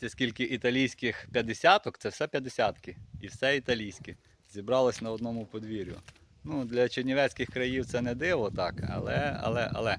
Це скільки італійських 50-ок, це все 50-ки. І все італійське. Зібралось на одному подвір'ю. Ну, для чернівецьких країв це не диво, так, але, але, але.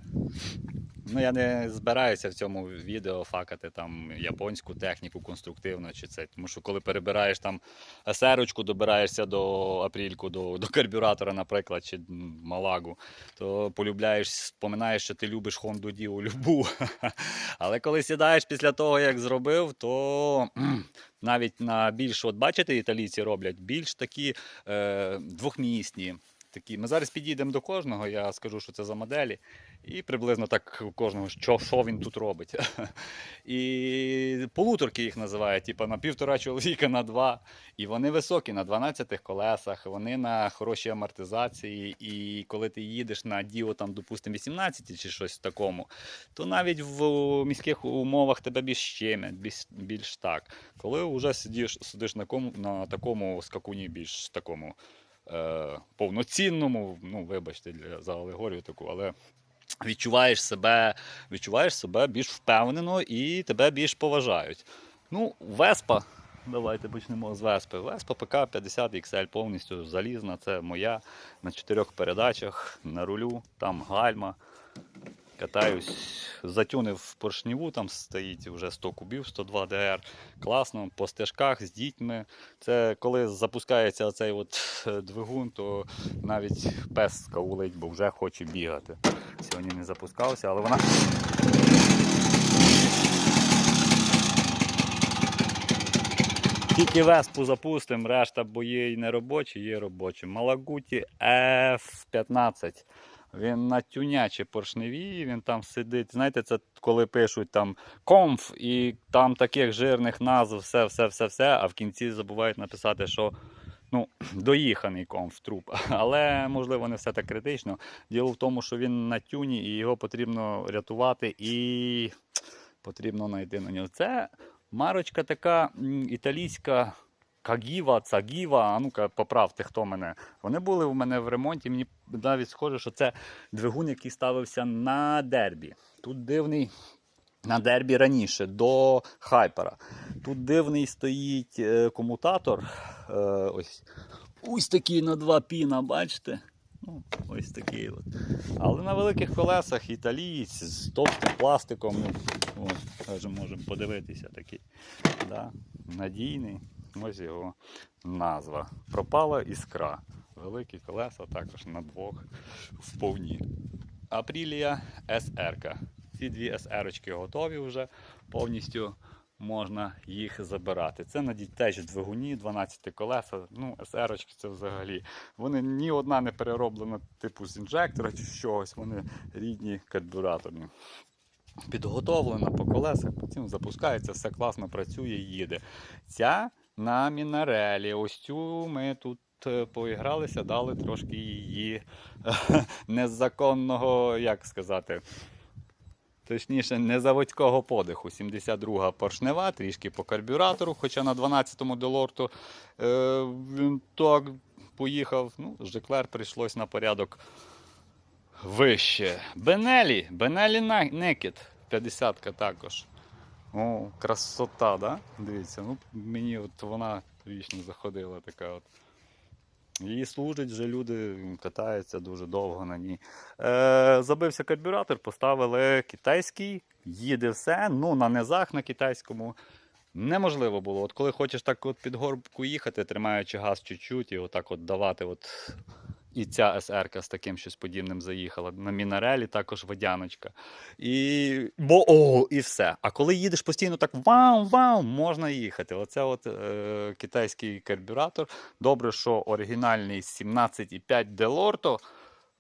Ну, я не збираюся в цьому відео факати там японську техніку конструктивно чи це. Тому що коли перебираєш там есерочку, добираєшся до апрільку, до, до карбюратора, наприклад, чи малагу, то полюбляєш, споминаєш, що ти любиш Хонду Діу любу. Але коли сідаєш після того, як зробив, то навіть на більш, от бачите, італійці роблять більш такі е, двохмісні. Такі. Ми зараз підійдемо до кожного, я скажу, що це за моделі. І приблизно так у кожного, що, що він тут робить. І полуторки їх називають, типу на півтора чоловіка на два. І вони високі на 12 колесах, вони на хорошій амортизації. І коли ти їдеш на Діо, там, допустимо, 18 чи щось в такому, то навіть в міських умовах тебе більш щемять, більш, більш так. Коли вже сидиш, сидиш на, кому, на такому скакуні, більш такому е, повноцінному, ну, вибачте для, за алегорію таку, але відчуваєш себе, відчуваєш себе більш впевнено і тебе більш поважають. Ну, Веспа. Давайте почнемо з Веспи. Веспа ПК 50 XL повністю залізна. Це моя на чотирьох передачах, на рулю, там гальма. Катаюсь, затюнив поршніву, там стоїть вже 100 кубів, 102 ДР. Класно, по стежках з дітьми. Це коли запускається оцей от е, двигун, то навіть пес скаулить, бо вже хоче бігати. Сьогодні не запускався, але вона. Тільки веспу запустимо, решта бої не робочі, є робочі. Малагуті F15. Він на тюнячі поршневі, він там сидить. Знаєте, це коли пишуть там комф, і там таких жирних назв, все, все, все, все, а в кінці забувають написати, що ну, доїханий комф труп. Але можливо не все так критично. Діло в тому, що він на тюні і його потрібно рятувати і потрібно знайти на нього. Це марочка така італійська. Кагіва, Цагіва, а ну-ка поправте, хто мене. Вони були в мене в ремонті. Мені навіть схоже, що це двигун, який ставився на дербі. Тут дивний на дербі раніше, до хайпера. Тут дивний стоїть е, комутатор. Е, ось, ось такий на два піна, бачите? Ну, ось такий от. Але на великих колесах італієць з товстим пластиком. Ну, от, можемо подивитися такий. Да? Надійний. Ось його назва. Пропала іскра. Великі колеса також на двох вповні. Апрілія СР. Ці дві СР готові вже повністю можна їх забирати. Це на теж двигуні, 12 колеса. Ну, СР це взагалі. Вони ні одна не перероблена типу з інжектора чи чогось, вони рідні карбюраторні. Підготовлена по колесах, потім запускається, все класно працює, їде. Ця на мінарелі. Ось цю ми тут е, поігралися, дали трошки її е, незаконного, як сказати, точніше, незаводського подиху. 72-га поршнева, трішки по карбюратору, хоча на 12-му Делорту е, він так поїхав. Ну, Жеклер прийшлось на порядок вище. Бенелі, Бенелі Некет, 50-ка також. О, красота, да? Дивіться, ну мені от вона вічно заходила така от. Її служить вже люди, катаються дуже довго на ній. Е, забився карбюратор, поставили китайський, їде все. Ну, на низах на китайському неможливо було. От коли хочеш так от під горбку їхати, тримаючи газ чуть-чуть і отак от давати. От... І ця СР з таким щось подібним заїхала. На Мінарелі також водяночка. І... Бо о, і все. А коли їдеш постійно так вау-вау, можна їхати. Оце от е, китайський карбюратор. Добре, що оригінальний 17,5 Делорто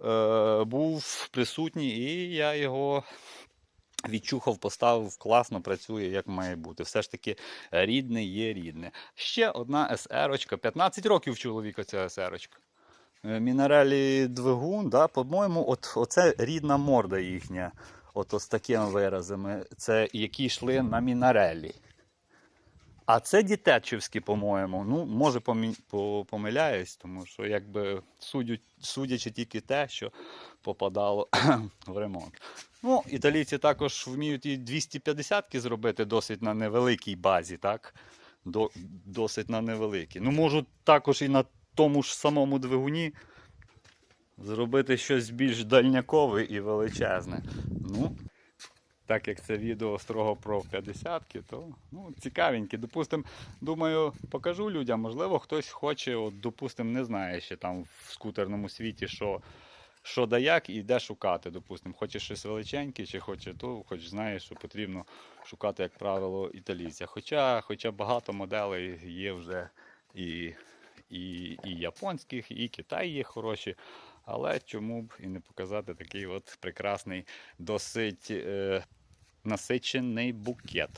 е, був присутній, і я його. Відчухав, поставив, класно працює, як має бути. Все ж таки рідне є рідне. Ще одна СР-очка. 15 років чоловіка ця СР-очка. Е, Мінералі двигун, да, по-моєму, от, оце рідна морда їхня. От з такими виразами. Це які йшли на мінарелі. А це дітечівські, по-моєму. Ну, може, помі... помиляюсь, тому що якби судять, судячи тільки те, що попадало в ремонт. Ну, італійці також вміють і 250-ки зробити досить на невеликій базі, так? До, досить на невеликій. Ну, можуть також і на тому ж самому двигуні зробити щось більш дальнякове і величезне. Ну, так як це відео строго про 50-ки, то ну, цікавенькі. Допустим, думаю, покажу людям, можливо, хтось хоче, от, допустим, не знає ще там в скутерному світі, що, що да як, і де шукати. Допустим, хоче щось величеньке, чи хоче то, хоч знає, що потрібно шукати, як правило, італійця. Хоча, хоча багато моделей є вже і, і, і японських, і Китай є хороші. Але чому б і не показати такий от прекрасний, досить е, насичений букет.